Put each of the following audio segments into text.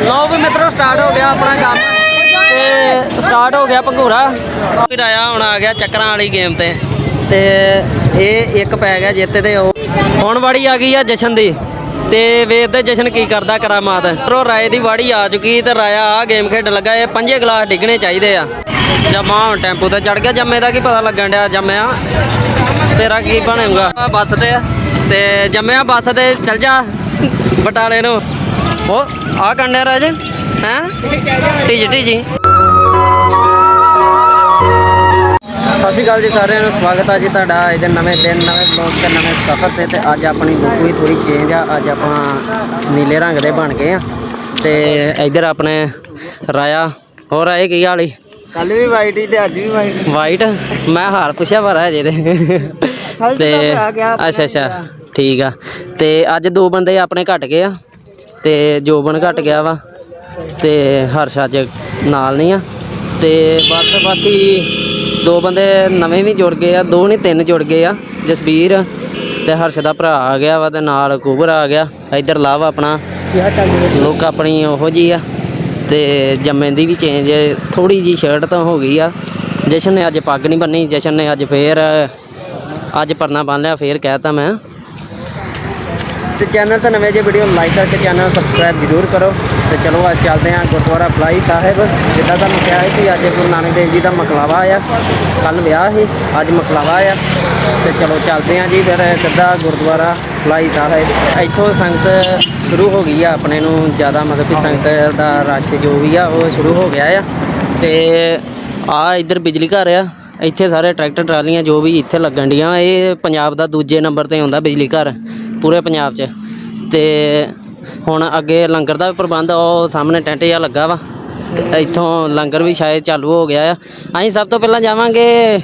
ਲਓ ਵੀ ਮਿੱਤਰੋ ਸਟਾਰਟ ਹੋ ਗਿਆ ਆਪਣਾ ਕੰਮ। ਤੇ ਸਟਾਰਟ ਹੋ ਗਿਆ ਭੰਗੂਰਾ। ਫਿਰ ਹੁਣ ਆ ਗਿਆ ਚੱਕਰਾਂ ਵਾਲੀ ਗੇਮ ਤੇ। ਤੇ ਇਹ ਇੱਕ ਪੈ ਗਿਆ ਜਿੱਤੇ ਤੇ ਉਹ ਹੁਣ ਵਾੜੀ ਆ ਗਈ ਆ ਜਸ਼ਨ ਦੀ। ਤੇ ਵੇਖਦੇ ਜਸ਼ਨ ਕੀ ਕਰਦਾ ਕਰਾਮਾਤ। ਰੋ ਰਾਏ ਦੀ ਵਾੜੀ ਆ ਚੁੱਕੀ ਤੇ ਰਾਇਆ ਆ ਗੇਮ ਖੇਡਣ ਲੱਗਾ। ਇਹ ਪੰਜੇ ਗਲਾਸ ਡਿੱਗਣੇ ਚਾਹੀਦੇ ਆ। ਜਮਾ ਹੁਣ ਟੈਂਪੂ ਤੇ ਚੜ ਗਿਆ। ਜੰਮੇ ਦਾ ਕੀ ਪਤਾ ਲੱਗਣ ਡਿਆ, ਜੰਮਿਆ। ਤੇਰਾ ਕੀ ਬਣੇਗਾ? ਬੱਸ ਤੇ ਤੇ ਜੰਮਿਆ ਬੱਸ ਤੇ ਚਲ ਜਾ ਬਟਾਲੇ ਨੂੰ। ਉਹ ਆ ਕੰਡੇ ਰਾਜ ਹੈ? ਢੀਜੀ ਢੀਜੀ। ਸਤਿ ਸ਼੍ਰੀ ਅਕਾਲ ਜੀ ਸਾਰਿਆਂ ਨੂੰ ਸਵਾਗਤ ਹੈ ਜੀ ਤੁਹਾਡਾ ਅੱਜ ਦੇ ਨਵੇਂ ਦਿਨ ਨਵੇਂ ਬਲੌਗ ਤੇ ਨਵੇਂ ਸਫ਼ਰ ਤੇ ਤੇ ਅੱਜ ਆਪਣੀ ਲੁੱਕ ਵੀ ਥੋੜੀ ਚੇਂਜ ਆ ਅੱਜ ਆਪਾਂ ਨੀਲੇ ਰੰਗ ਦੇ ਬਣ ਗਏ ਆ। ਤੇ ਇੱਧਰ ਆਪਣੇ ਰਾਇਆ ਹੋਰ ਆਏ ਕੀ ਹਾਲੀ ਕੱਲ ਵੀ ਵਾਈਟ ਹੀ ਤੇ ਅੱਜ ਵੀ ਵਾਈਟ ਵਾਈਟ ਮੈਂ ਹਾਲ ਪੁੱਛਿਆ ਪਰ ਹਜੇ ਤੇ। ਤੇ ਅੱਛਾ ਅੱਛਾ ਠੀਕ ਆ। ਤੇ ਅੱਜ ਦੋ ਬੰਦੇ ਆਪਣੇ ਘਟ ਗਏ ਆ। ਤੇ ਜੋਬਨ ਘਟ ਗਿਆ ਵਾ ਤੇ ਹਰਸ਼ ਅੱਜ ਨਾਲ ਨਹੀਂ ਆ। ਤੇ ਬਸ ਬਾਕੀ ਦੋ ਬੰਦੇ ਨਵੇਂ ਵੀ ਜੁੜ ਗਏ ਆ, ਦੋ ਨਹੀਂ, ਤਿੰਨ ਜੁੜ ਗਏ ਆ, ਜਸਬੀਰ ਤੇ ਹਰਸ਼ ਦਾ ਭਰਾ ਆ ਗਿਆ ਵਾ ਤੇ ਨਾਲ ਕੁਬਰ ਆ ਗਿਆ। ਇੱਧਰ ਲਵ ਆਪਣਾ। ਲੁੱਕ ਆਪਣੀ ਉਹੋ ਜੀ ਆ ਤੇ ਜੰਮੇ ਦੀ ਵੀ ਚੇਂਜ ਥੋੜੀ ਜੀ ਸ਼ਰਟ ਤਾਂ ਹੋ ਗਈ ਆ। ਜਸ਼ਨ ਨੇ ਅੱਜ ਪੱਗ ਨਹੀਂ ਬੰਨੀ ਜਸ਼ਨ ਨੇ ਅੱਜ ਫੇਰ, ਅੱਜ ਪਰਨਾ ਬੰਨ ਲਿਆ, ਫੇਰ ਕਹਿਤਾ ਮੈਂ। ਤੇ ਚੈਨਲ ਤੇ ਨਵੇਂ ਜੇ ਵੀਡੀਓ ਲਾਈਕ ਕਰਕੇ ਚੈਨਲ ਸਬਸਕ੍ਰਾਈਬ ਜ਼ਰੂਰ ਕਰੋ। ਤੇ ਚਲੋ ਅੱਜ ਚੱਲਦੇ ਹਾਂ ਗੁਰਦੁਆਰਾ ਫਲਾਈ ਸਾਹਿਬ। ਜਿੱਦਾਂ ਤੁਹਾਨੂੰ ਕਿਹਾ ਹੈ ਕਿ ਅੱਜ ਗੁਰੂ ਨਾਨਕ ਦੇਵ ਜੀ ਦਾ ਮਕਲਾਵਾ ਆ। ਕੱਲ ਵਿਆਹ ਸੀ, ਅੱਜ ਮਕਲਾਵਾ ਆ। ਤੇ ਚਲੋ ਚੱਲਦੇ ਹਾਂ ਜੀ ਫਿਰ ਸਿੱਧਾ ਗੁਰਦੁਆਰਾ ਫਲਾਈ ਸਾਹਿਬ। ਇੱਥੋਂ ਸੰਗਤ ਸ਼ੁਰੂ ਹੋ ਗਈ ਆ ਆਪਣੇ ਨੂੰ ਜ਼ਿਆਦਾ, ਮਤਲਬ ਕਿ ਸੰਗਤ ਦਾ ਰਸ਼ ਜੋ ਵੀ ਆ, ਉਹ ਸ਼ੁਰੂ ਹੋ ਗਿਆ ਆ। ਤੇ ਆ ਇੱਧਰ ਬਿਜਲੀ ਘਰ ਆ। ਇੱਥੇ ਸਾਰੇ ਟਰੈਕਟਰ, ਟਰਾਲੀਆਂ ਜੋ ਵੀ ਇੱਥੇ ਲੱਗਣ ਡੀਆਂ, ਇਹ ਪੰਜਾਬ ਦਾ ਦੂਜੇ ਨੰਬਰ ਤੇ ਆਉਂਦਾ ਬਿਜਲੀ ਘਰ। ਪੂਰੇ ਪੰਜਾਬ 'ਚ। ਤੇ ਹੁਣ ਅੱਗੇ ਲੰਗਰ ਦਾ ਵੀ ਪ੍ਰਬੰਧ ਆ, ਉਹ ਸਾਹਮਣੇ ਟੈਂਟ ਜਿਹਾ ਲੱਗਾ ਵਾ। ਤੇ ਇੱਥੋਂ ਲੰਗਰ ਵੀ ਸ਼ਾਇਦ ਚਾਲੂ ਹੋ ਗਿਆ ਆ। ਅਸੀਂ ਸਭ ਤੋਂ ਪਹਿਲਾਂ ਜਾਵਾਂਗੇ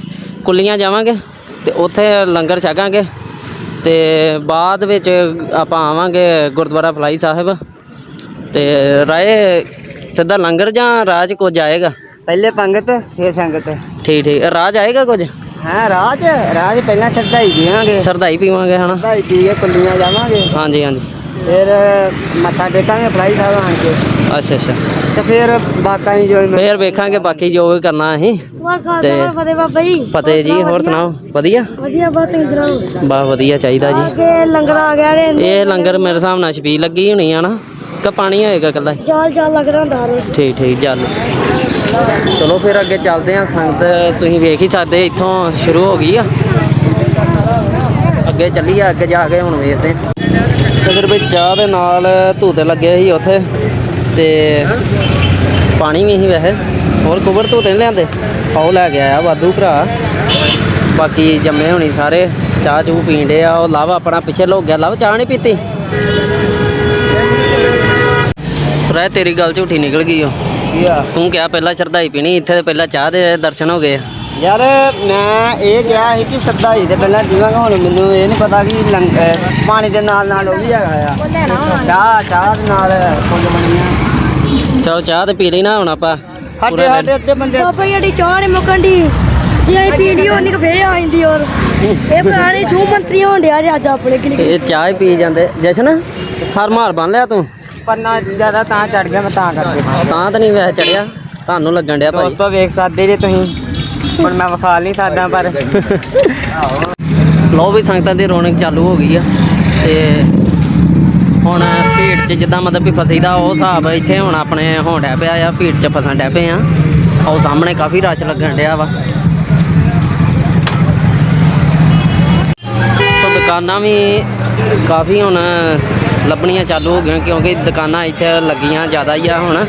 ਕੁੱਲੀਆਂ ਜਾਵਾਂਗੇ ਤੇ ਉੱਥੇ ਲੰਗਰ ਛਕਾਂਗੇ। ਤੇ ਬਾਅਦ ਵਿੱਚ ਆਪਾਂ ਆਵਾਂਗੇ ਗੁਰਦੁਆਰਾ ਫਲਾਈ ਸਾਹਿਬ। ਤੇ ਰਾਏ ਸਿੱਧਾ ਲੰਗਰ ਜਾਂ ਰਾਜ ਕੁਝ ਆਏਗਾ? ਪਹਿਲੇ ਪੰਗਤ ਫੇਰ ਸੰਗਤ। ਠੀਕ ਠੀਕ। ਰਾਜ ਆਏਗਾ ਕੁਝ? ਹਾਂ ਰਾਜ? ਰਾਜ ਪਹਿਲਾਂ ਸ਼ਰਧਾਈ ਦੇਵਾਂਗੇ ਸਰਦਾਈ ਪੀਵਾਂਗੇ ਹਨਾ? ਸ਼ਰਧਾਈ ਪੀ ਕੇ ਕੁੱਲੀਆਂ ਜਾਵਾਂਗੇ। ਹਾਂਜੀ ਹਾਂਜੀ। ਫਿਰ ਮੱਥਾ ਟੇਕਾਂਗੇ ਫਲਾਈ ਸਾਹਿਬ ਆਣ ਕੇ। ਅੱਛਾ ਅੱਛਾ। ਤੇ ਫਿਰ ਬਾਕਾਂ ਦੀ ਜੋ ਫੇਰ ਵੇਖਾਂਗੇ ਬਾਕੀ ਜੋ ਵੀ ਕਰਨਾ ਅਸੀਂ। ਤੇ- ਫਤਿਹ ਬਾਬਾ ਜੀ। ਫਤਿਹ ਜੀ ਹੋਰ ਸੁਣਾਓ? ਵਧੀਆ? ਵਧੀਆ ਬਹੁਤ ਤੁਸੀਂ ਸੁਣਾਓ? ਬਾ ਵਧੀਆ ਚਾਹੀਦਾ ਜੀ। ਲੰਗਰ ਆ ਗਿਆ ਨੇ ਇਹ ਲੰਗਰ ਮੇਰੇ ਹਿਸਾਬ ਨਾਲ ਛਬੀਲ ਲੱਗੀ ਹੋਣੀ ਆ ਨਾ। ਕਿ ਪਾਣੀ ਹੋਏਗਾ ਕੱਲਾ ਚਾਲ ਚਾਲ ਲੱਗਦਾ ਹੁੰਦਾ ਰੇ ਠੀਕ ਠੀਕ ਚੱਲ ਚਲੋ ਫਿਰ ਅੱਗੇ ਚੱਲਦੇ ਆ ਸੰਗਤ ਤੁਸੀਂ ਵੇਖ ਹੀ ਸਕਦੇ, ਇੱਥੋਂ ਸ਼ੁਰੂ ਹੋ ਗਈ ਆ। ਅੱਗੇ ਚੱਲੀ ਆ ਅੱਗੇ ਜਾ ਕੇ ਹੁਣ ਵੇਖਦੇ ਆ ਤੇ ਫਿਰ ਵੀ ਚਾਹ ਦੇ ਨਾਲ ਧੂਤੇ ਲੱਗੇ ਸੀ ਉੱਥੇ, ਤੇ ਪਾਣੀ ਵੀ ਸੀ ਵੈਸੇ। ਹੋਰ ਕੁਬਰ ਧੂਤੇ ਨੀ ਲਿਆਂਦੇ? ਆਓ ਲੈ ਕੇ ਆਇਆ ਵਾਧੂ ਭਰਾ। ਬਾਕੀ ਜੰਮੇ ਹੋਣੀ ਸਾਰੇ, ਚਾਹ ਚੂ ਪੀਣ ਡੇ ਆ, ਉਹ ਲਵ ਆਪਣਾ ਪਿੱਛੇ ਲੁੱਕ ਗਿਆ। ਲਵ ਚਾਹ ਨਹੀਂ ਪੀਤੀ? ਰਹਿ ਤੇਰੀ ਗੱਲ ਝੂਠੀ ਨਿਕਲ ਗਈ ਉਹ ਕੀ ਆ? ਤੂੰ ਕਿਹਾ ਪਹਿਲਾਂ ਸ਼ਰਧਾਈ ਪੀਣੀ ਇੱਥੇ ਤੇ ਪਹਿਲਾਂ ਚਾਹ ਦੇ ਦਰਸ਼ਨ ਹੋ ਗਏ। ਆ। ਯਾਰ ਮੈਂ ਇਹ ਕਿਹਾ ਸੀ ਕਿ ਸ਼ਰਧਾਈ ਦੇ ਪਹਿਲਾਂ ਪੀਵਾਂਗਾ ਹੁਣ ਮੈਨੂੰ ਇਹ ਨਹੀਂ ਪਤਾ ਕਿ ਲੰਗ- ਅਹ ਪਾਣੀ ਦੇ ਨਾਲ ਨਾਲ ਉਹ ਵੀ ਹੈਗਾ ਆ। ਚਾਹ ਚਾਹ ਦੇ ਨਾਲ ਫੁੱਲ ਬਣੀਆਂ ਚਲੋ ਚਾਹ ਤੇ ਪੀ ਲਈ ਨਾ ਹੁਣ ਆਪਾਂ। ਸਾਡੇ ਪੂਰਾ ਸਾਡੇ ਅੱਧੇ ਬੰਦੇ ਬਾਬਾ ਜੀ ਸਾਡੀ ਚਾਹ ਨਹੀਂ ਮੁੱਕਣ ਦੀ ਜੇ ਅਸੀਂ ਪੀਂਦੀ ਹੋਣੀ ਕਿ ਫੇਰ ਆ ਜਾਂਦੀ ਔਰ ਇਹ ਪੁਰਾਣੇ ਛੂ ਮੰਤਰੀ ਹੋਣ ਡਿਆ ਜੇ ਅੱਜ ਆਪਣੇ ਕਿਲੀ ਇਹ ਚਾਹ ਹੀ ਪੀ ਜਾਂਦੇ। ਜਸ਼ਨ ਹਰ ਮਾਰ ਬੰਨ ਲਿਆ ਤੂੰ? ਪੰਨਾ ਜ਼ਿਆਦਾ ਤਾਂ ਚੜ ਗਿਆ ਮੈਂ ਤਾਂ ਕਰਕੇ। ਤਾਂ ਤਾਂ ਨਹੀਂ ਵੈਸੇ ਚੜਿਆ ਤੁਹਾਨੂੰ ਲੱਗਣ ਡਿਆ ਭਾਜੀ। ਦੋਸਤੋ ਵੇਖ ਸਕਦੇ ਜੇ ਤੁਸੀਂ ਹੁਣ ਮੈਂ ਵਿਖਾ ਨਹੀਂ ਸਕਦਾ ਪਰ। ਲੋ ਵੀ ਸੰਗਤਾਂ ਦੀ ਰੌਣਕ ਚਾਲੂ ਹੋ ਗਈ ਆ ਤੇ ਹੁਣ ਭੀੜ 'ਚ ਜਿੱਦਾਂ ਮਤਲਬ ਵੀ ਫਸੀਦਾ ਉਹ ਹਿਸਾਬ ਇੱਥੇ ਹੁਣ ਆਪਣੇ ਹੋਣ ਡਿਆ ਪਿਆ ਆ ਭੀੜ 'ਚ ਫਸਣ ਡਿਆ ਪਏ ਆ। ਉਹ ਸਾਹਮਣੇ ਕਾਫੀ ਰਸ਼ ਲੱਗਣ ਡਿਆ ਵਾ। ਸੋ ਦੁਕਾਨਾਂ ਵੀ ਕਾਫੀ ਹੁਣ ਲੱਭਣੀਆਂ ਚਾਲੂ ਹੋ ਗਈਆਂ ਕਿਉਂਕਿ ਦੁਕਾਨਾਂ ਇੱਥੇ ਲੱਗੀਆਂ ਜ਼ਿਆਦਾ ਹੀ ਆ ਹੁਣ।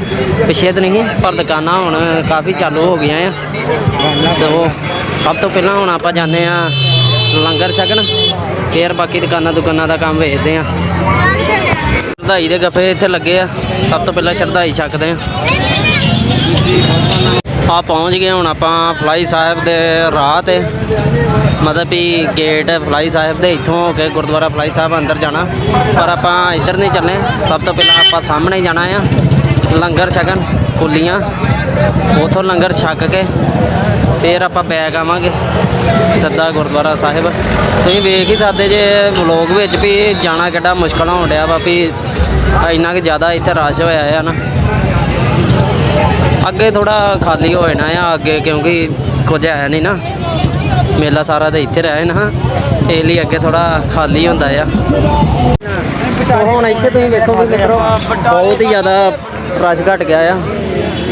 ਪਿੱਛੇ ਤਾਂ ਨਹੀਂ, ਪਰ ਦੁਕਾਨਾਂ ਹੁਣ ਕਾਫੀ ਚਾਲੂ ਹੋ ਗਈਆਂ ਆ। ਤੇ ਉਹ ਸਭ ਤੋਂ ਪਹਿਲਾਂ ਹੁਣ ਆਪਾਂ ਜਾਂਦੇ ਆ ਲੰਗਰ ਛਕਣ। ਫੇਰ ਬਾਕੀ ਦੁਕਾਨਾਂ ਦੁਕਾਨਾਂ ਦਾ ਕੰਮ ਵੇਚਦੇ ਆ ਸ਼ਰਧਾਈ ਦੇ ਗੱਫੇ ਇੱਥੇ ਲੱਗੇ ਆ। ਸਭ ਤੋਂ ਪਹਿਲਾਂ ਸ਼ਰਧਾਈ ਛਕਦੇ ਆ ਆ ਪਹੁੰਚ ਗਏ ਹੁਣ ਆਪਾਂ ਫਲਾਈ ਸਾਹਿਬ ਦੇ ਰਾਹ ਤੇ। ਮਤਲਬ ਵੀ ਗੇਟ ਫਲਾਈ ਸਾਹਿਬ ਦੇ, ਇੱਥੋਂ ਹੋ ਕੇ ਗੁਰਦੁਆਰਾ ਫਲਾਈ ਸਾਹਿਬ ਅੰਦਰ ਜਾਣਾ। ਪਰ ਆਪਾਂ ਇੱਧਰ ਨਹੀਂ ਚੱਲੇ। ਸਭ ਤੋਂ ਪਹਿਲਾਂ ਆਪਾਂ ਸਾਹਮਣੇ ਜਾਣਾ ਆ। ਲੰਗਰ ਛਕਣ, ਕੁੱਲੀਆਂ। ਉਥੋਂ ਲੰਗਰ ਛਕ ਕੇ ਫਿਰ ਆਪਾਂ ਬੈਗ ਆਵਾਂਗੇ। ਸਿੱਧਾ ਗੁਰਦੁਆਰਾ ਸਾਹਿਬ। ਤੁਸੀਂ ਵੇਖ ਹੀ ਸਕਦੇ ਜੇ ਵਲੋਗ ਵਿੱਚ ਵੀ ਜਾਣਾ ਕਿੱਡਾ ਮੁਸ਼ਕਲ ਹੋਣ ਡਿਆ ਵਾ ਵੀ ਇੰਨਾ ਕਿ ਜ਼ਿਆਦਾ ਇੱਥੇ ਰਸ਼ ਹੋਇਆ ਹੈ ਨਾ। ਅੱਗੇ ਥੋੜਾ ਖਾਲੀ ਹੋ ਜਾਣਾ ਆ, ਅੱਗੇ ਕਿਉਂਕਿ ਕੁਝ ਹੈ ਨਹੀਂ ਨਾ। ਮੇਲਾ ਸਾਰਾ ਤਾਂ ਇੱਥੇ ਰਹਿ ਨਾ ਇਹ ਲਈ ਅੱਗੇ ਥੋੜਾ ਖਾਲੀ ਹੁੰਦਾ ਆ। ਸੋ ਹੁਣ ਇੱਥੇ ਤੁਸੀਂ ਵੇਖੋ ਵੀ ਮਿੱਤਰੋ, ਬਹੁਤ ਹੀ ਜ਼ਿਆਦਾ ਰਸ਼ ਘਟ ਗਿਆ ਆ।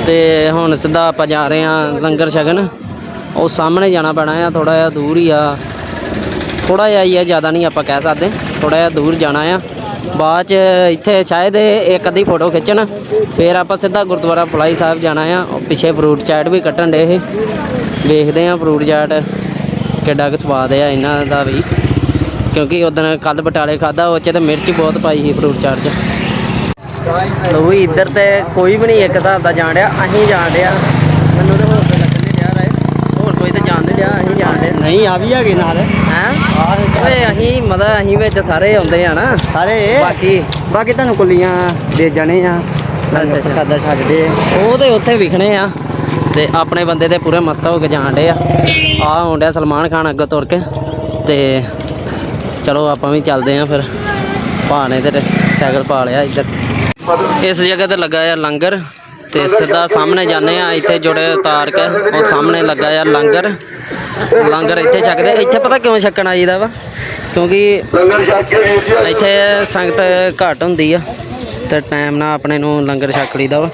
ਤੇ ਹੁਣ ਸਿੱਧਾ ਆਪਾਂ ਜਾ ਰਹੇ ਆ ਲੰਗਰ ਛਕਣ। ਉਹ ਸਾਹਮਣੇ ਜਾਣਾ ਪੈਣਾ ਆ ਥੋੜਾ ਜਿਹਾ ਦੂਰ ਹੀ ਆ। ਥੋੜਾ ਜਿਹਾ ਹੀ ਆ, ਜ਼ਿਆਦਾ ਨਹੀਂ ਆਪਾਂ ਕਹਿ ਸਕਦੇ। ਥੋੜਾ ਜਿਹਾ ਦੂਰ ਜਾਣਾ ਆ। ਬਾਅਦ ਚ ਇੱਥੇ ਸ਼ਾਇਦ ਇੱਕ ਅੱਧੀ ਫੋਟੋ ਖਿੱਚਣ ਫਿਰ ਆਪਾਂ ਸਿੱਧਾ ਗੁਰਦੁਆਰਾ ਫਲਾਈ ਸਾਹਿਬ ਜਾਣਾ ਆ। ਪਿੱਛੇ ਫਰੂਟ ਚਾਟ ਵੀ ਕੱਟਣ ਡੇ ਇਹ। ਵੇਖਦੇ ਆ ਫਰੂਟ ਚਾਟ ਕਿੱਡਾ ਕੁ ਸਵਾਦ ਆ ਇਹਨਾਂ ਦਾ ਵੀ। ਕਿਉਂਕਿ ਉਦੋਂ ਕੱਲ ਬਟਾਲੇ ਖਾਦਾ ਉਹ ਚ ਤੇ ਮਿਰਚ ਬਹੁਤ ਪਾਈ ਸੀ ਫਰੂਟ ਚਾਟ 'ਚ। ਲੋ ਵੀ ਇੱਧਰ ਤੇ ਕੋਈ ਵੀ ਨਹੀਂ ਇੱਕ ਹਿਸਾਬ ਦਾ ਜਾਣ ਡਿਆ ਅਸੀਂ ਜਾਣ ਡਿਆ ਮੈਨੂੰ ਤਾਂ ਹੋਰ ਕੋਈ ਲੱਗਣ ਨਹੀਂ ਡਿਆ ਰਾਏ। ਹੋਰ ਕੋਈ ਤਾਂ ਜਾਣ ਨਹੀਂ ਡਿਆ ਅਸੀਂ ਜਾਣ ਡਿਆ ਨਹੀਂ ਆ ਵੀ ਹੈਗੇ ਨਾਲ। ਹੈਂ? ਓਏ ਅਸੀਂ ਮਤਲਬ ਅਸੀਂ ਵਿੱਚ ਸਾਰੇ ਆਉਂਦੇ ਆ ਨਾ। ਸਾਰੇ? ਬਾਕੀ ਬਾਕੀ ਤੁਹਾਨੂੰ ਕੁੱਲੀਆਂ ਦੇ ਜਾਣੇ ਆ। ਅੱਛਾ। ਪ੍ਰਸਾਦਾ ਆ। ਉਹ ਤੇ ਉੱਥੇ ਵਿਖਣੇ ਆ ਤੇ ਆਪਣੇ ਬੰਦੇ ਤੇ ਪੂਰੇ ਮਸਤ ਹੋ ਕੇ ਜਾਣ ਡੇ ਆ। ਆ ਆਉਂਦਿਆ ਸਲਮਾਨ ਖਾਨ ਅੱਗੇ ਤੁਰ ਕੇ ਤੇ ਚਲੋ ਆਪਾਂ ਵੀ ਚੱਲਦੇ ਆ ਫਿਰ। ਭਾਣੇ ਤੇ ਸਾਈਕਲ ਪਾ ਲਿਆ ਇੱਧਰ। ਇਸ ਜਗ੍ਹਾ ਤੇ ਲੱਗਾ ਆ ਲੰਗਰ ਤੇ ਸਿੱਧਾ ਸਾਹਮਣੇ ਜਾਂਦੇ ਆ। ਇੱਥੇ ਜੁੜੇ ਉਤਾਰ ਕੇ ਉਹ ਸਾਹਮਣੇ ਲੱਗਾ ਆ ਲੰਗਰ। ਲੰਗਰ ਇੱਥੇ ਛਕਦੇ। ਇੱਥੇ ਪਤਾ ਕਿਉਂ ਛਕਣ ਆਈਦਾ ਵਾ? ਕਿਉਂਕਿ ਇੱਥੇ ਸੰਗਤ ਘੱਟ ਹੁੰਦੀ ਆ ਤੇ ਟਾਈਮ ਨਾਲ ਆਪਣੇ ਨੂੰ ਲੰਗਰ ਛਕ ਲਈਦਾ ਵਾ।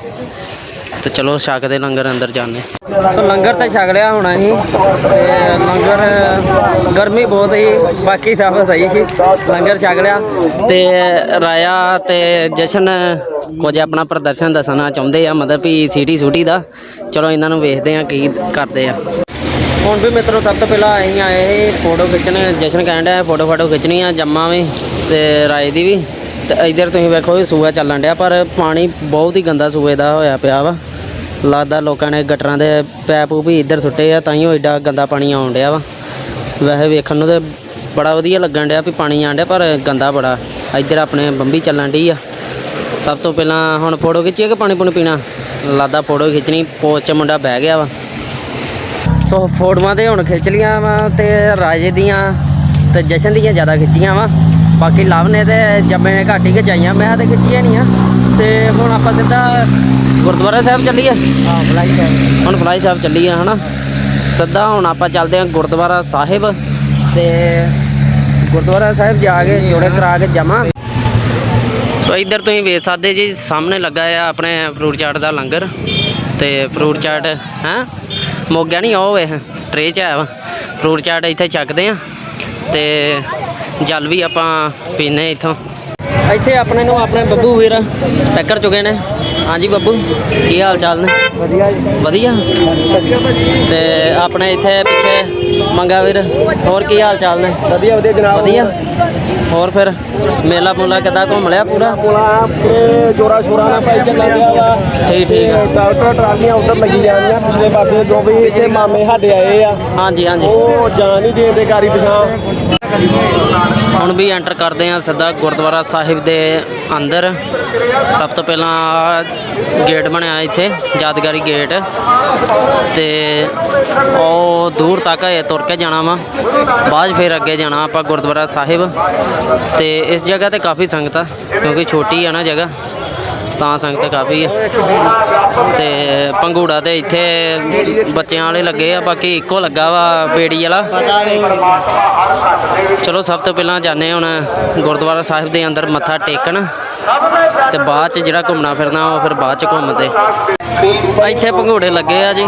ਤੇ ਚਲੋ ਛਕਦੇ ਲੰਗਰ ਅੰਦਰ ਜਾਂਦੇ। ਸੋ ਲੰਗਰ ਤਾਂ ਛਕ ਲਿਆ ਹੁਣ ਅਸੀਂ ਤੇ ਲੰਗਰ ਗਰਮੀ ਬਹੁਤ ਸੀ ਬਾਕੀ ਸਭ ਸਹੀ ਸੀ। ਲੰਗਰ ਛਕ ਲਿਆ ਤੇ ਰਾਇਆ ਤੇ ਜਸ਼ਨ ਕੁਝ ਆਪਣਾ ਪ੍ਰਦਰਸ਼ਨ ਦੱਸਣਾ ਚਾਹੁੰਦੇ ਆ ਮਤਲਬ ਵੀ ਸੀਟੀ ਸੂਟੀ ਦਾ। ਚਲੋ ਇਹਨਾਂ ਨੂੰ ਵੇਖਦੇ ਆ ਕੀ ਕਰਦੇ ਆ। ਹੁਣ ਵੀ ਮਿੱਤਰੋ ਸਭ ਤੋਂ ਪਹਿਲਾਂ ਅਸੀਂ ਆਏ ਸੀ ਫੋਟੋ ਖਿੱਚਣ। ਜਸ਼ਨ ਕਹਿਣ ਡਿਆ ਫੋਟੋ ਫਾਟੋ ਖਿੱਚਣੀ ਆ ਜੰਮਾ ਵੀ ਤੇ ਰਾਏ ਦੀ ਵੀ। ਤੇ ਇਧਰ ਤੁਸੀਂ ਵੇਖੋ ਵੀ ਸੂਆ ਚੱਲਣ ਡਿਆ, ਪਰ ਪਾਣੀ ਬਹੁਤ ਹੀ ਗੰਦਾ ਸੂਏ ਦਾ ਹੋਇਆ ਪਿਆ ਵਾ। ਲੱਗਦਾ ਲੋਕਾਂ ਨੇ ਗਟਰਾਂ ਦੇ ਪੈਪ ਵੀ ਇੱਧਰ ਸੁੱਟੇ ਆ ਤਾਂ ਹੀ ਉਹ ਐਡਾ ਗੰਦਾ ਪਾਣੀ ਆਉਣ ਡਿਆ ਵਾ। ਵੈਸੇ ਵੇਖਣ ਨੂੰ ਤੇ ਬੜਾ ਵਧੀਆ ਲੱਗਣ ਡਿਆ ਵੀ ਪਾਣੀ ਆਉਣ ਡਿਆ, ਪਰ ਗੰਦਾ ਬੜਾ। ਇੱਧਰ ਆਪਣੇ ਬੰਬੀ ਚੱਲਣ ਡਈ ਆ। ਸਭ ਤੋਂ ਪਹਿਲਾਂ ਹੁਣ ਫੋਟੋ ਖਿੱਚੀਏ ਕਿ ਪਾਣੀ ਪੂਣੀ? ਪੀਣਾ ਲੱਗਦਾ ਫੋਟੋ ਖਿੱਚਣੀ, ਪੋਚ 'ਚ ਮੁੰਡਾ ਬਹਿ ਗਿਆ ਵਾ। ਸੋ ਫੋਟੋਆਂ ਤੇ ਹੁਣ ਖਿੱਚ ਲੀਆਂ ਵਾ ਤੇ ਰਾਜੇ ਦੀਆਂ ਤੇ ਜਸ਼ਨ ਦੀਆਂ ਜ਼ਿਆਦਾ ਖਿੱਚੀਆਂ ਵਾ। ਬਾਕੀ ਲਵ ਨੇ ਤੇ ਜੰਮੇ ਨੇ ਘੱਟ ਹੀ ਖਿਚਾਈਆਂ। ਮੈਂ ਤੇ ਖਿੱਚੀਆਂ ਨਹੀਂ ਆ। ਤੇ ਹੁਣ ਆਪਾਂ ਸਿੱਧਾ ਗੁਰਦੁਆਰਾ ਸਾਹਿਬ ਚੱਲੀਏ। ਹਾਂ ਫਲਾਈ ਸਾਹਿਬ। ਹੁਣ ਫਲਾਈ ਸਾਹਿਬ ਚੱਲੀਏ ਹਨਾ? ਸਿੱਧਾ ਹੁਣ ਆਪਾਂ ਚੱਲਦੇ ਹਾਂ ਗੁਰਦੁਆਰਾ ਸਾਹਿਬ ਤੇ ਗੁਰਦੁਆਰਾ ਸਾਹਿਬ ਜਾ ਕੇ ਜੋੜੇ ਕਰਾ ਕੇ ਜਮਾ। ਸੋ ਇੱਧਰ ਤੁਸੀਂ ਵੇਖ ਸਕਦੇ ਜੀ ਸਾਹਮਣੇ ਲੱਗਾ ਆ ਆਪਣੇ ਫਰੂਟ ਚਾਟ ਦਾ ਲੰਗਰ ਤੇ ਫਰੂਟ ਚਾਟ ਹੈ? ਮੋਗਿਆ ਨਹੀਂ ਉਹ ਵੇਖ ਟਰੇ ਚ ਆਇਆ ਵਾ। ਫਰੂਟ ਚਾਟ ਇੱਥੇ ਚੱਕਦੇ ਆ। ਤੇ ਜਲ ਵੀ ਆਪਾਂ ਪੀਨੇ ਇੱਥੋਂ। ਇੱਥੇ ਆਪਣੇ ਨੂੰ ਆਪਣੇ ਬੱਬੂ ਵੀਰ ਟੱਕਰ ਚੁੱਕੇ ਨੇ। ਹਾਂਜੀ ਬੱਬੂ ਕੀ ਹਾਲ ਚਾਲ ਨੇ? ਵਧੀਆ ਜੀ। ਵਧੀਆ। ਤੇ ਆਪਣੇ ਇੱਥੇ ਪਿੱਛੇ ਮੰਗਾ ਵੀਰ ਹੋਰ ਕੀ ਹਾਲ ਚਾਲ ਨੇ? ਵਧੀਆ ਵਧੀਆ ਜਨਾਬ। ਵਧੀਆ? ਹੋਰ ਫਿਰ ਮੇਲਾ ਮੂਲਾ ਕਿੱਦਾਂ ਘੁੰਮ ਲਿਆ ਪੂਰਾ? ਕੋਲਾ ਪੂਰੇ ਜੋਰਾ ਸ਼ੋਰਾ ਨਾਲ ਭਾਈ ਚੱਲ ਗਿਆ ਵਾ। ਠੀਕ ਠੀਕ। ਆ। ਡਾਕਟਰ ਟਰਾਲੀਆਂ ਉਧਰ ਲੱਗੀ ਜਾਂਦੀਆਂ ਪਿਛਲੇ ਪਾਸੇ ਜੋ ਵੀ ਇੱਥੇ ਮਾਮੇ ਸਾਡੇ ਆਏ ਆ। ਹਾਂਜੀ ਹਾਂਜੀ। ਉਹ ਜਾਣ ਨਹੀਂ ਦੇਂਦੇ ਗਾਰੀ ਪਛਾਂ ਹੁਣ ਵੀ ਐਂਟਰ ਕਰਦੇ ਆ ਸਿੱਧਾ ਗੁਰਦੁਆਰਾ ਸਾਹਿਬ ਦੇ ਅੰਦਰ। ਸਭ ਤੋਂ ਪਹਿਲਾਂ ਗੇਟ ਬਣਿਆ ਇੱਥੇ, ਯਾਦਗਾਰੀ ਗੇਟ ਤੇ ਉਹ ਦੂਰ ਤੱਕ ਇਹ ਤੁਰ ਕੇ ਜਾਣਾ ਵਾ। ਬਾਅਦ 'ਚ ਫਿਰ ਅੱਗੇ ਜਾਣਾ ਆਪਾਂ ਗੁਰਦੁਆਰਾ ਸਾਹਿਬ। ਤੇ ਇਸ ਜਗ੍ਹਾ ਤੇ ਕਾਫੀ ਸੰਗਤ ਆ, ਕਿਉਂਕਿ ਛੋਟੀ ਆ ਨਾ ਜਗ੍ਹਾ। ਤਾਂ ਸੰਗਤ ਕਾਫੀ ਆ। ਤੇ ਪੰਗੂੜਾ ਤੇ ਇੱਥੇ ਬੱਚਿਆਂ ਵਾਲੇ ਲੱਗੇ ਆ, ਬਾਕੀ ਇੱਕੋ ਲੱਗਾ ਵਾ ਬੇੜੀ ਵਾਲਾ। ਚਲੋ ਸਭ ਤੋਂ ਪਹਿਲਾਂ ਜਾਂਦੇ ਹੁਣ ਗੁਰਦੁਆਰਾ ਸਾਹਿਬ ਦੇ ਅੰਦਰ ਮੱਥਾ ਟੇਕਣ। ਤੇ ਬਾਅਦ ਚ ਜਿਹੜਾ ਘੁੰਮਣਾ ਫਿਰਨਾ, ਉਹ ਫਿਰ ਬਾਅਦ ਚ ਘੁੰਮਦੇ। ਇੱਥੇ ਭੰਗੂੜੇ ਲੱਗੇ ਆ ਜੀ,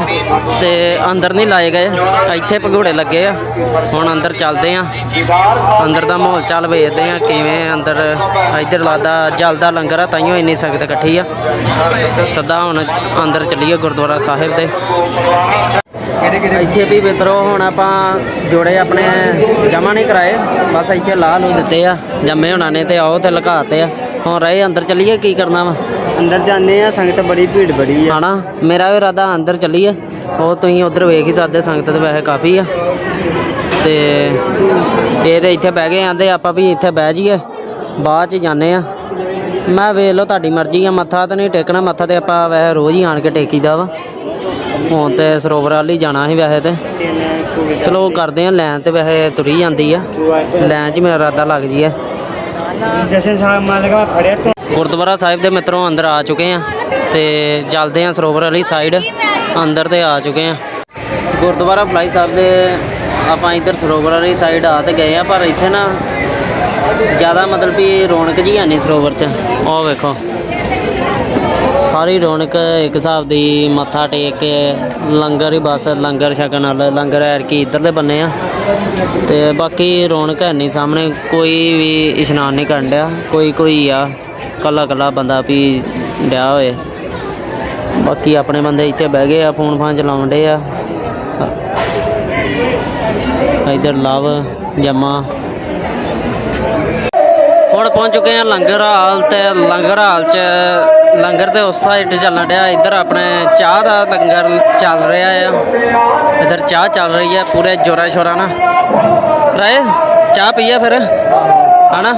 ਤੇ ਅੰਦਰ ਨਹੀਂ ਲਾਏ ਗਏ। ਇੱਥੇ ਭੰਗੂੜੇ ਲੱਗੇ ਆ। ਹੁਣ ਅੰਦਰ ਚੱਲਦੇ ਆ। ਅੰਦਰ ਦਾ ਮਾਹੌਲ ਚੱਲ ਵੇਖਦੇ ਆ, ਕਿਵੇਂ ਅੰਦਰ, ਇੱਧਰ ਲੱਗਦਾ, ਜਲਦਾ ਲੰਗਰ ਆ ਤਾਈਓ ਇੰਨੀ ਸੰਗਤ ਇਕੱਠੀ ਆ। ਸਦਾ ਹੁਣ ਅੰਦਰ ਚੱਲੀਏ ਗੁਰਦੁਆਰਾ ਸਾਹਿਬ ਦੇ। ਇੱਥੇ ਵੀ ਮਿੱਤਰੋ, ਹੁਣ ਆਪਾਂ ਜੋੜੇ ਆਪਣੇ ਜਮਾ ਨਹੀਂ ਕਰਾਏ, ਬਸ ਇੱਥੇ ਲਾਹ ਲੂ ਦਿੱਤੇ ਆ। ਜੰਮੇ ਹੋਣਾ ਨੇ ਤੇ ਆਓ ਤੇ ਲੁਕਾਤੇ ਆ। ਹੁਣ ਰਹੇ ਅੰਦਰ ਚੱਲੀਏ ਕੀ ਕਰਨਾ ਵਾ? ਅੰਦਰ ਜਾਂਦੇ ਆ ਸੰਗਤ ਬੜੀ ਭੀੜ ਬੜੀ ਆ। ਹਨਾ? ਮੇਰਾ ਵੀ ਇਰਾਦਾ ਅੰਦਰ ਚੱਲੀਏ। ਉਹ ਤੁਸੀਂ ਉਧਰ ਵੇਖ ਹੀ ਸਕਦੇ ਸੰਗਤ ਤੇ ਵੈਸੇ ਕਾਫੀ ਆ। ਤੇ ਇਹ ਤੇ ਇੱਥੇ ਬਹਿ ਗਏ ਆਂਦੇ ਆਪਾਂ ਵੀ ਇੱਥੇ ਬਹਿ ਜਾਈਏ। ਬਾਅਦ ਚ ਜਾਂਦੇ ਆ। ਮੈਂ ਵੇਖ ਲਓ ਤੁਹਾਡੀ ਮਰਜ਼ੀ ਆ ਮੱਥਾ ਤਾਂ ਨਹੀਂ ਟੇਕਣਾ ਮੱਥਾ ਤੇ ਆਪਾਂ ਵੈਸੇ ਰੋਜ਼ ਹੀ ਆਣ ਕੇ ਟੇਕੀਦਾ ਵਾ। ਹੁਣ ਤੇ ਸਰੋਵਰ ਵੱਲ ਜਾਣਾ ਸੀ ਵੈਸੇ ਤੇ। ਚਲੋ ਕਰਦੇ ਆ ਲੈਣ ਤੇ ਵੈਸੇ ਤੁਰੀ ਜਾਂਦੀ ਆ। ਲੈਣ 'ਚ ਮੇਰਾ ਇਰਾਦਾ ਲੱਗ ਜੀ ਆ ਜਸ਼ਨ ਸਾਹਿਬ ਮਾਲਕ ਮੈਂ ਫੜਿਆ ਗੁਰਦੁਆਰਾ ਸਾਹਿਬ ਦੇ ਮਿੱਤਰੋਂ ਅੰਦਰ ਆ ਚੁੱਕੇ ਆ ਤੇ ਚੱਲਦੇ ਆ ਸਰੋਵਰ ਵਾਲੀ ਸਾਈਡ ਅੰਦਰ ਤੇ ਆ ਚੁੱਕੇ ਆ। ਗੁਰਦੁਆਰਾ ਫਲਾਈ ਸਾਹਿਬ ਦੇ ਆਪਾਂ ਇੱਧਰ ਸਰੋਵਰ ਵਾਲੀ ਸਾਈਡ ਆ ਤੇ ਗਏ ਆ, ਪਰ ਇੱਥੇ ਨਾ ਜ਼ਿਆਦਾ ਮਤਲਬ ਵੀ ਰੌਣਕ ਜੀ ਹੈ ਨਹੀਂ ਸਰੋਵਰ 'ਚ। ਉਹ ਵੇਖੋ। ਸਾਰੀ ਰੌਣਕ ਇੱਕ ਹਿਸਾਬ ਦੀ ਮੱਥਾ ਟੇਕ ਕੇ ਲੰਗਰ ਹੀ ਬਸ, ਲੰਗਰ ਛਕਣ ਨਾਲ ਲੰਗਰ ਐਰ ਕੀ ਇੱਧਰਲੇ ਬੰਨੇ ਆ। ਤੇ ਬਾਕੀ ਰੌਣਕ ਹੈ ਨਹੀਂ ਸਾਹਮਣੇ, ਕੋਈ ਵੀ ਇਸ਼ਨਾਨ ਨਹੀਂ ਕਰਨ ਡਿਆ, ਕੋਈ ਕੋਈ ਆ, ਕੱਲਾ ਕੱਲਾ ਬੰਦਾ ਵੀ ਡਿਆ ਹੋਏ। ਬਾਕੀ ਆਪਣੇ ਬੰਦੇ ਇੱਥੇ ਬਹਿ ਗਏ ਆ, ਫੋਨ ਫਾਨ ਚਲਾਉਣ ਡੇ ਆ। ਇੱਧਰ ਲਵ, ਜਮਾ। ਹੁਣ ਪਹੁੰਚ ਚੁੱਕੇ ਆ ਲੰਗਰ ਹਾਲ ਤੇ, ਲੰਗਰ ਹਾਲ ਚ ਲੰਗਰ ਤੇ ਉਸ ਸਾਈਡ ਚੱਲਣ ਡਿਆ। ਇੱਧਰ ਆਪਣੇ ਚਾਹ ਦਾ ਲੰਗਰ ਚੱਲ ਰਿਹਾ ਆ। ਇੱਧਰ ਚਾਹ ਚੱਲ ਰਹੀ ਹੈ ਪੂਰੇ ਜੋਰਾ ਸ਼ੋਰਾ ਨਾਲ। ਰਾਏ ਚਾਹ ਪੀਆ ਫਿਰ? ਹਨਾ?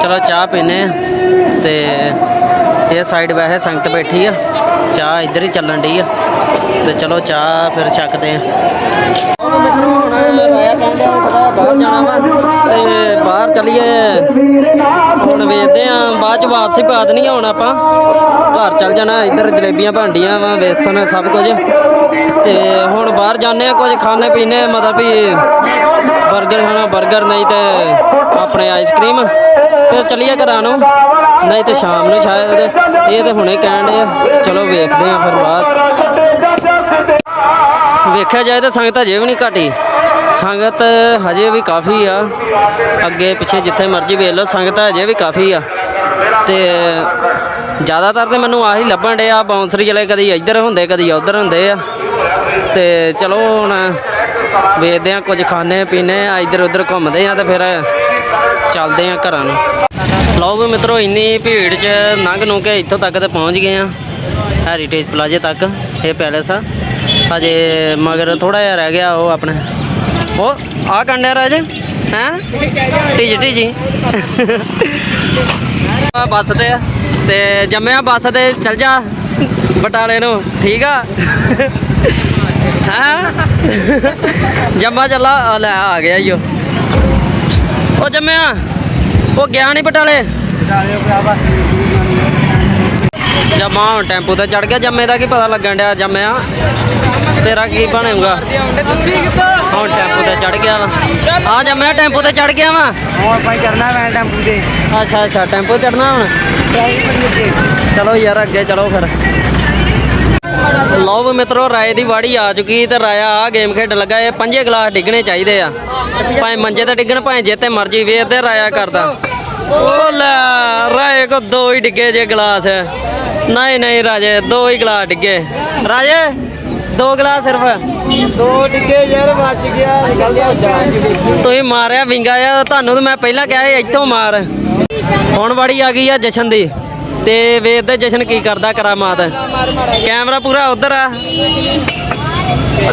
ਚਲੋ ਚਾਹ ਪੀਨੇ ਤੇ ਇਹ ਸਾਈਡ ਵੈਸੇ ਸੰਗਤ ਬੈਠੀ ਆ। ਚਾਹ ਇੱਧਰ ਹੀ ਚੱਲਣ ਡਈ ਆ। ਤੇ ਚਲੋ ਚਾਹ ਫਿਰ ਛਕਦੇ ਆ। ਮਿੱਤਰੋ ਹੁਣ ਰਾਇਆ ਕਹਿੰਦਾ ਥੋੜਾ ਬਾਹਰ ਜਾਣਾ ਵਾ ਤੇ ਬਾਹਰ ਚਲੀਏ। ਹੁਣ ਵੇਖਦੇ ਆ, ਬਾਅਦ ਚ ਵਾਪਸੀ ਪਾ ਨਹੀਂ ਆ ਹੁਣ ਆਪਾਂ। ਘਰ ਚੱਲ ਜਾਣਾ, ਇੱਧਰ ਜਲੇਬੀਆਂ ਭਾਂਡੀਆਂ ਵਾ, ਵੇਸਣ ਸਭ ਕੁਝ। ਤੇ ਹੁਣ ਬਾਹਰ ਜਾਂਦੇ ਆ, ਕੁਝ ਖਾਣੇ ਪੀਣੇ ਮਤਲਬ ਵੀ 버ਗਰ ਖਾਣਾ 버ਗਰ ਨਹੀਂ ਤੇ ਆਪਣੇ ਆਈਸਕ੍ਰੀਮ। ਫਿਰ ਚੱਲੀਏ ਘਰਾਂ ਨੂੰ। ਨਹੀਂ ਤੇ ਸ਼ਾਮ ਨੂੰ ਸ਼ਾਇਦ ਇਹ ਤੇ ਹੁਣੇ ਕਹਿਣ ਦੇ ਆ। ਚਲੋ ਵੇਖਦੇ ਆ ਫਿਰ ਬਾਅਦ। ਵੇਖਿਆ ਜਾਏ ਤਾਂ ਸੰਗਤ ਹਜੇ ਵੀ ਨਹੀਂ ਘਟੀ। ਸੰਗਤ ਹਜੇ ਵੀ ਕਾਫੀ ਆ। ਅੱਗੇ ਪਿੱਛੇ ਜਿੱਥੇ ਮਰਜ਼ੀ ਵੇਖ ਲਓ, ਸੰਗਤ ਹਜੇ ਵੀ ਕਾਫੀ ਆ। ਤੇ ਜ਼ਿਆਦਾਤਰ ਤੇ ਮੈਨੂੰ ਆਹੀ ਲੱਭਣ ਡੇ ਆ ਬਾਉਂਸਰੀ ਜਿਹੜੇ ਕਦੀ ਇੱਧਰ ਹੁੰਦੇ, ਕਦੀ ਉੱਧਰ ਹੁੰਦੇ ਆ। ਤੇ ਚਲੋ ਹੁਣ ਵੇਖਦੇ ਆ ਕੁਝ ਖਾਣੇ ਪੀਣੇ ਆ ਇੱਧਰ ਉੱਧਰ ਘੁੰਮਦੇ ਆ ਤੇ ਫਿਰ ਚੱਲਦੇ ਆ ਘਰਾਂ ਨੂੰ। ਲਓ ਵੀ ਮਿੱਤਰੋ, ਇੰਨੀ ਭੀੜ 'ਚ ਲੰਘ ਨੂੰ ਕੇ ਇੱਥੋਂ ਤੱਕ ਤੇ ਪਹੁੰਚ ਗਏ ਆ ਹੈਰੀਟੇਜ ਪਲਾਜ਼ੇ ਤੱਕ, ਇਹ ਪੈਲੇਸ ਆ। ਅਜੇ ਮਗਰ ਥੋੜਾ ਜਿਹਾ ਰਹਿ ਗਿਆ ਉਹ ਆਪਣੇ। ਉਹ ਆ ਕੰਡਿਆ ਰਾਜ, ਹੈ? ਢੀਜੀ ਢੀਜੀ ਆ ਬੱਸ ਤੇ ਆ, ਤੇ ਜੰਮਿਆ ਬੱਸ ਤੇ ਚੱਲ ਜਾ ਬਟਾਲੇ ਨੂੰ, ਠੀਕ ਆ? ਹੈ? ਜੰਮਾ ਚੱਲਾ ਲੈ ਆ ਗਿਆ ਈਓ ਉਹ। ਜੰਮਿਆ? ਉਹ ਗਿਆ ਨਹੀਂ ਬਟਾਲੇ? ਜਮਾ ਹੁਣ ਟੈਂਪੂ ਤੇ ਚੜ ਗਿਆ। ਜੰਮੇ ਦਾ ਕੀ ਪਤਾ ਲੱਗਣ ਡਿਆ ਜੰਮਿਆ। ਤੇਰਾ ਕੀ ਬਣੇਗਾ? ਹੁਣ ਟੈਂਪੂ ਤੇ ਚੜ ਗਿਆ ਵਾ। ਆ ਜੰਮਿਆ ਟੈਂਪੂ ਤੇ ਚੜ ਗਿਆ ਵਾ? ਹੋਰ ਭਾਈ ਕਰਨਾ ਮੈਂ ਟੈਂਪੂ ਤੇ। ਅੱਛਾ ਅੱਛਾ ਟੈਂਪੂ ਚੜਨਾ ਹੁਣ? ਚਲੋ ਯਾਰ ਅੱਗੇ ਚਲੋ ਫਿਰ। ਲਓ ਵੀ ਮਿੱਤਰੋ ਰਾਏ ਦੀ ਵਾੜੀ ਆ ਚੁੱਕੀ ਤੇ ਰਾਇਆ ਆ ਗੇਮ ਖੇਡਣ ਲੱਗਾ। ਇਹ ਪੰਜੇ ਗਲਾਸ ਡਿੱਗਣੇ ਚਾਹੀਦੇ ਆ। ਭਾਵੇਂ ਮੰਜੇ ਤੇ ਡਿੱਗਣ ਭਾਵੇਂ ਜਿੱਤੇ ਮਰਜ਼ੀ ਵੇਖਦੇ ਰਾਇਆ ਕਰਦਾ। ਉਹ ਲੈ ਰਾਏ ਕੋ ਦੋ ਹੀ ਡਿੱਗੇ ਜੇ ਗਲਾਸ। ਨਹੀਂ ਨਹੀਂ ਰਾਜੇ ਦੋ ਹੀ ਗਲਾਸ ਡਿੱਗੇ। ਰਾਜੇ ਦੋ ਗਲਾਸ ਸਿਰਫ। ਦੋ ਡਿੱਗੇ ਯਾਰ ਵੱਜ ਗਿਆ। ਗਲਤ ਵੱਜਾ ਤੁਸੀਂ ਮਾਰਿਆ ਵਿੰਗਾ ਆ ਤੁਹਾਨੂੰ ਤਾਂ ਮੈਂ ਪਹਿਲਾਂ ਕਿਹਾ ਇੱਥੋਂ ਮਾਰ। ਹੁਣ ਵਾੜੀ ਆ ਗਈ ਆ ਜਸ਼ਨ ਦੀ। ਤੇ ਵੇਖਦੇ ਜਸ਼ਨ ਕੀ ਕਰਦਾ ਕਰਾਮਾਤ? ਕੈਮਰਾ ਪੂਰਾ ਉਧਰ ਆ।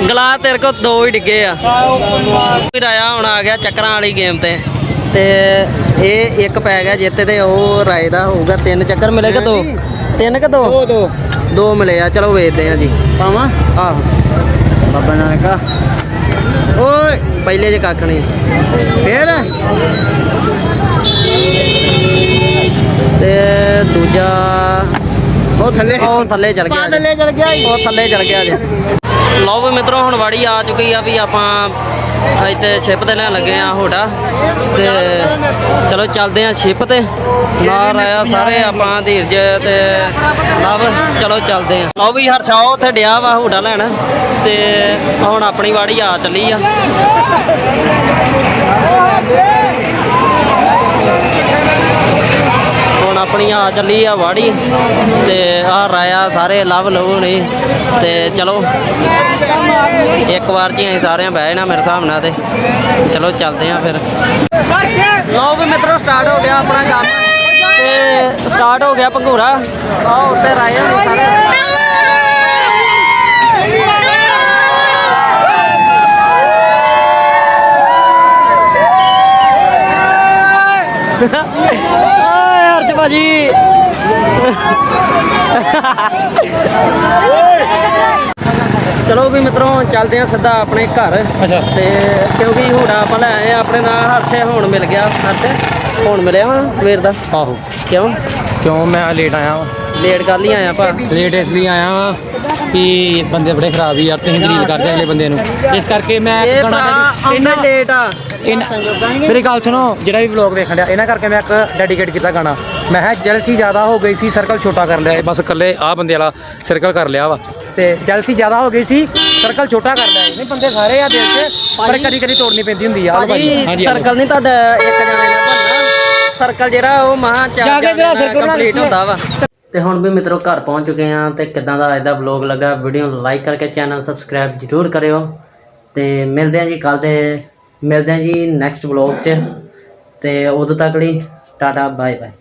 ਗਲਾ ਤੇਰੇ ਕੋ ਦੋ ਹੀ ਡਿੱਗੇ ਆ। ਫਿਰ ਆਇਆ ਹੁਣ ਆ ਗਿਆ ਚੱਕਰਾਂ ਵਾਲੀ ਗੇਮ ਤੇ। ਤੇ ਇਹ ਇੱਕ ਪੈ ਗਿਆ ਜਿੱਤੇ ਤੇ ਉਹ ਰਾਏ ਦਾ ਹੋਊਗਾ। ਤਿੰਨ ਚੱਕਰ ਮਿਲੇ ਕਿ ਦੋ? ਤਿੰਨ ਕਿ ਦੋ? ਦੋ ਦੋ। ਦੋ ਮਿਲੇ ਆ। ਚਲੋ ਵੇਖਦੇ ਆ ਜੀ। ਪਾਵਾਂ? ਆਹੋ। ਬਾਬਾ ਨਾਨਕਾ ਓਏ। ਪਹਿਲੇ ਜੇ ਕੱਖ ਨਹੀਂ। ਫੇਰ? ਤੇ ਦੂਜਾ ਉਹ ਥੱਲੇ। ਉਹ ਥੱਲੇ ਚਲ ਗਿਆ ਥੱਲੇ ਚਲ ਗਿਆ। ਉਹ ਥੱਲੇ ਚਲ ਗਿਆ ਜੀ। ਲਓ ਵੀ ਮਿੱਤਰੋ ਹੁਣ ਵਾੜੀ ਆ ਚੁੱਕੀ ਆ ਵੀ ਆਪਾਂ ਇੱਥੇ ਛਿਪ ਤੇ ਲੈਣ ਲੱਗੇ ਆ ਹੋੜਾ ਤੇ ਚਲੋ ਚੱਲਦੇ ਆ ਛਿਪ ਤੇ। ਨਾਲ ਆਇਆ ਸਾਰੇ ਆਪਾਂ ਧੀਰਜ ਤੇ ਲਵ। ਚਲੋ ਚੱਲਦੇ ਆ। ਲਓ ਵੀ ਹਰਸ਼ਾ ਉੱਥੇ ਡਿਆ ਵਾ ਹੋੜਾ ਲੈਣ। ਤੇ ਹੁਣ ਆਪਣੀ ਵਾੜੀ ਆ ਚੱਲੀ ਆ ਹੁਣ ਆਪਣੀ ਆ ਚੱਲੀ ਆ ਵਾੜੀ ਤੇ ਆ ਰਾਇਆ ਸਾਰੇ ਲਵ ਲਵ ਨੇ ਤੇ ਚਲੋ ਇੱਕ ਵਾਰ ਜੀ ਅਸੀਂ ਸਾਰਿਆਂ ਬਹਿ ਜਾਣਾ ਮੇਰੇ ਹਿਸਾਬ ਨਾਲ ਤੇ ਚਲੋ ਚੱਲਦੇ ਆ ਫਿਰ। ਲਓ ਵੀ ਮਿੱਤਰੋ ਸਟਾਰਟ ਹੋ ਗਿਆ ਆਪਣਾ ਕੰਮ ਤੇ ਸਟਾਰਟ ਹੋ ਗਿਆ ਭੰਗੂਰਾ। ਆਹ ਉੱਤੇ ਰਾਇਆ ਨੇ ਸਾਰੇ। ਆਏ ਭਾਜੀ। ਚਲੋ ਵੀ ਮਿੱਤਰੋ ਚੱਲਦੇ ਆ ਸਿੱਧਾ ਆਪਣੇ ਘਰ। ਅੱਛਾ। ਤੇ ਕਿਉਂਕਿ ਹੋੜਾ ਆਪਾਂ ਲੈ ਆਏ ਆ ਆਪਣੇ ਨਾਲ ਹਰਸ਼ੇ ਹੁਣ ਮਿਲ ਗਿਆ ਹਰਸ਼ ਹੁਣ ਮਿਲਿਆ ਵਾ ਸਵੇਰ ਦਾ। ਆਹੋ। ਕਿਉਂ? ਕਿਉਂ? ਮੈਂ ਲੇਟ ਆਇਆ ਵਾਂ। ਲੇਟ ਕਰ ਲਈ ਆਇਆ ਭਾ। ਲੇਟ ਇਸ ਲਈ ਆਇਆ ਵਾਂ। ਕਿ ਬੰਦੇ ਬੜੇ ਖਰਾਬ ਹੀ ਯਾਰ ਤੁਸੀਂ ਦਲੀਲ ਕਰਦੇ ਅਗਲੇ ਬੰਦੇ ਨੂੰ। ਇਸ ਕਰਕੇ ਮੈਂ ਇਹ ਇੱਕ ਗਾਣਾ ਭਰਾ ਇੰਨਾ ਲੇਟ ਆ। ਇਹਨਾਂ- ਮੇਰੀ ਗੱਲ ਸੁਣੋ ਜਿਹੜਾ ਵੀ ਵਲੌਗ ਵੇਖਣ ਡਿਆ ਇਹਨਾਂ ਕਰਕੇ ਮੈਂ ਇੱਕ ਡੈਡੀਕੇਟ ਕੀਤਾ ਗਾਣਾ। ਮੈਂ ਕਿਹਾ ਜੈਲਸੀ ਜ਼ਿਆਦਾ ਹੋ ਗਈ ਸੀ ਸਰਕਲ ਛੋਟਾ ਕਰ ਲਿਆ ਇਹ ਬਸ ਇਕੱਲੇ ਆਹ ਬੰਦੇ ਵਾਲਾ ਸਰਕਲ ਕਰ ਲਿਆ ਵਾ। ਤੇ ਜੈਲਸੀ ਜ਼ਿਆਦਾ ਹੋ ਗਈ ਸੀ ਸਰਕਲ ਛੋਟਾ ਕਰ ਲਿਆ ਨਹੀਂ ਬੰਦੇ ਸਾਰੇ ਆ ਦਿਲ 'ਚ ਪਰ ਕਦੀ ਕਦੀ ਤੋੜਨੀ ਪੈਂਦੀ ਹੁੰਦੀ ਆ। ਆਹ ਲਓ ਭਾਜੀ ਹਾਂਜੀ ਸਰਕਲ ਨਹੀਂ ਤੁਹਾਡਾ ਇੱਕ ਜਣੇ ਨਾਲ ਬਣਨਾ ਸਰਕਲ ਜਿਹੜਾ ਉਹ ਮਹਾ ਚਾਰ ਜਾ ਕੇ ਜਿਹੜਾ circle ਬਣਾ ਕੰਪਲੀਟ ਲਿਖੀ ਹੁੰਦਾ ਵਾ। ਤੇ ਹੁਣ ਵੀ ਮਿੱਤਰੋ ਘਰ ਪਹੁੰਚ ਚੁੱਕੇ ਆ ਤੇ ਕਿਦਾਂ ਦਾ ਅੱਜ ਦਾ ਵਲੌਗ ਲੱਗਾ ਵੀਡੀਓ ਨੂੰ ਲਾਈਕ ਕਰਕੇ ਚੈਨਲ ਸਬਸਕ੍ਰਾਈਬ ਜਰੂਰ ਕਰਿਓ ਤੇ ਮਿਲਦੇ ਆ ਜੀ ਕੱਲ ਦੇ, ਮਿਲਦੇ ਆ ਜੀ ਨੈਕਸਟ ਵਲੌਗ 'ਚ ਤੇ ਉਦੋਂ ਤੱਕ ਲਈ ਟਾਟਾ ਬਾਏ ਬਾਏ